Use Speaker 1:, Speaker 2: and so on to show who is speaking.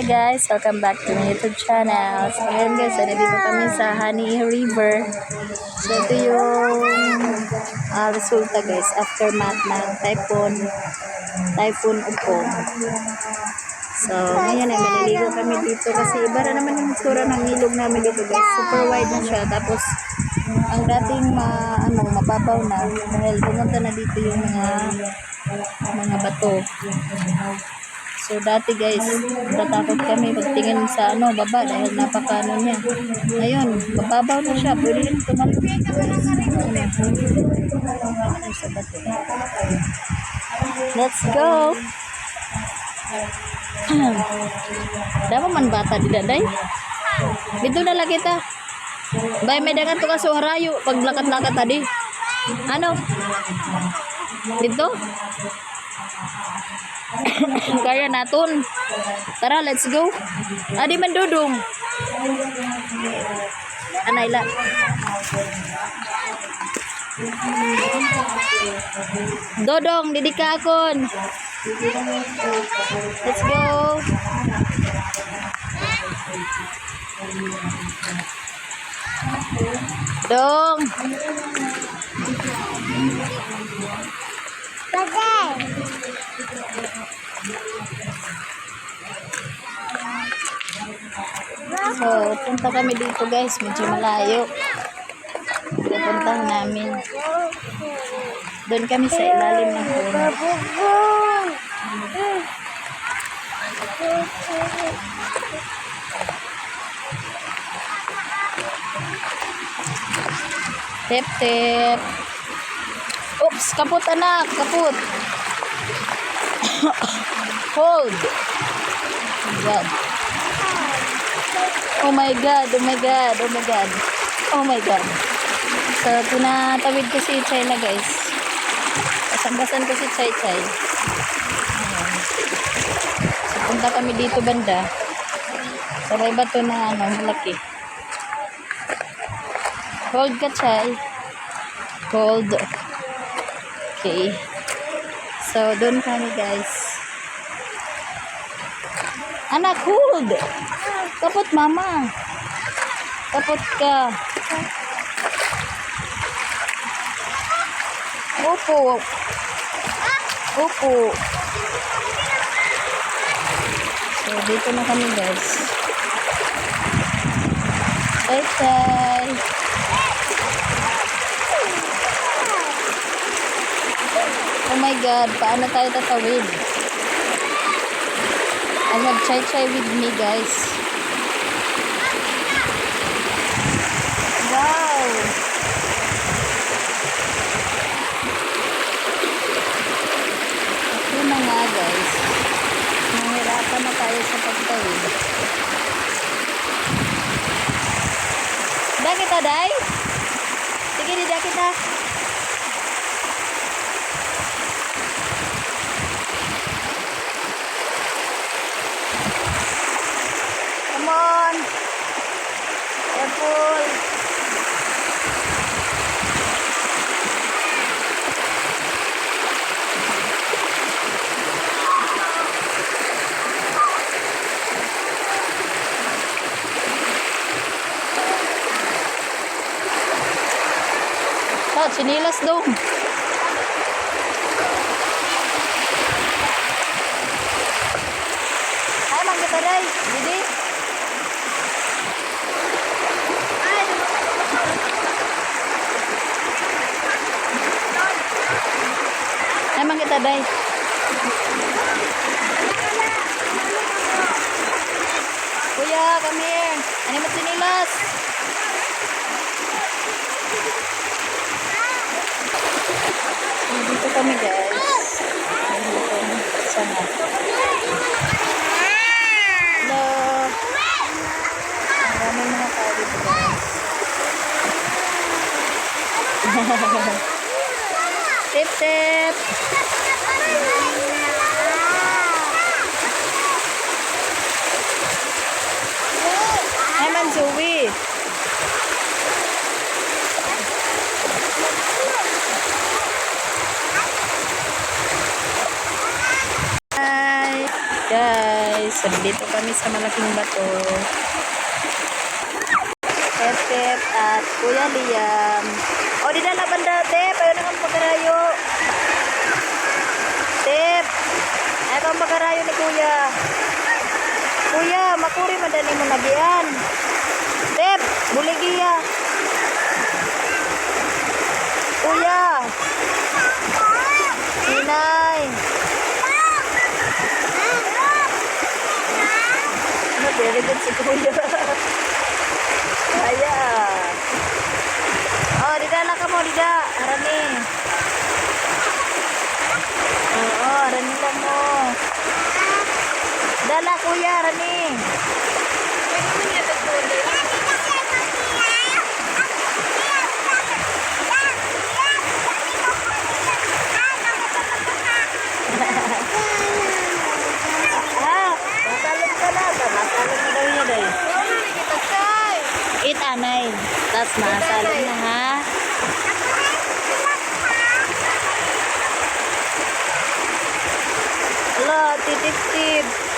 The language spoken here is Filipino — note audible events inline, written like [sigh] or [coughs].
Speaker 1: Hi guys, welcome back to my YouTube channel. So ngayon guys, nandito kami sa Honey River. So ito yung ah, resulta guys, aftermath ng typhoon, typhoon Upong. So ngayon ay maniligo kami dito kasi iba na naman yung tsura ng ilog namin dito guys. Super wide na siya. Tapos ang dating ma, ano, mababaw na dahil pumunta na dito yung mga mga bato. So dati guys, natatakot kami pagtingin sa ano, baba dahil napaka ano niya. Ngayon, mababaw na siya. Pwede rin bato. Let's go! [clears throat] Dama man bata di daday. Dito na lang kita. Bay may dagan to ka sa harayo pag lakat-lakat tadi. Ano? Dito? [coughs] Kaya naton. Tara, let's go. Adi man dudong. Anay la. Dodong, didi ka akon. Let's go. Dong. So, punta kami dito guys. Medyo malayo. Pupuntahan namin. Doon kami sa ilalim ng puno. Tip, tip. Oops, kaput anak, kaput. Hold. Oh God. Oh my God, oh my God, oh my God. Oh my God. So, tinatawid ko si Chay na guys. Kasambasan ko si Chay Chay. Ayan. So, punta kami dito banda. Sa may bato na ano, malaki. Hold ka, Chay. Hold. Okay. So, doon kami, guys. Anak, hold! Kapot, mama. Kapot ka. Opo. Opo. So, dito na kami, guys. Bye, bye. Oh my God, paano tayo tatawid? I have Chai Chai with me, guys. Wow! Yun na nga, guys. Nahirapan na tayo sa pagtawid. Da kita, Day? Sige, di da kita. Careful. Ah, chinilas dong. Ay, man kita day. Didi. Ay, man kita day. Kuya, come here. Ano mo chinilas? Dito kami guys. Dito sana. Hello. Maraming mga tao dito guys. [laughs] tip tip. Hi Manzui. Hi guys. So, dito kami sa malaking bato. Tep at Kuya Liam. O, di na laban na, Kuya. Kuya, makuri madali mo nagian. Tep, buligiya. Kuya. Sinay. Ano, very good si Kuya. Kaya. Oh, dida na ka mo, dida. Day. Eight ah, nine. Tapos masalong na, ha? Ala, titip-tip.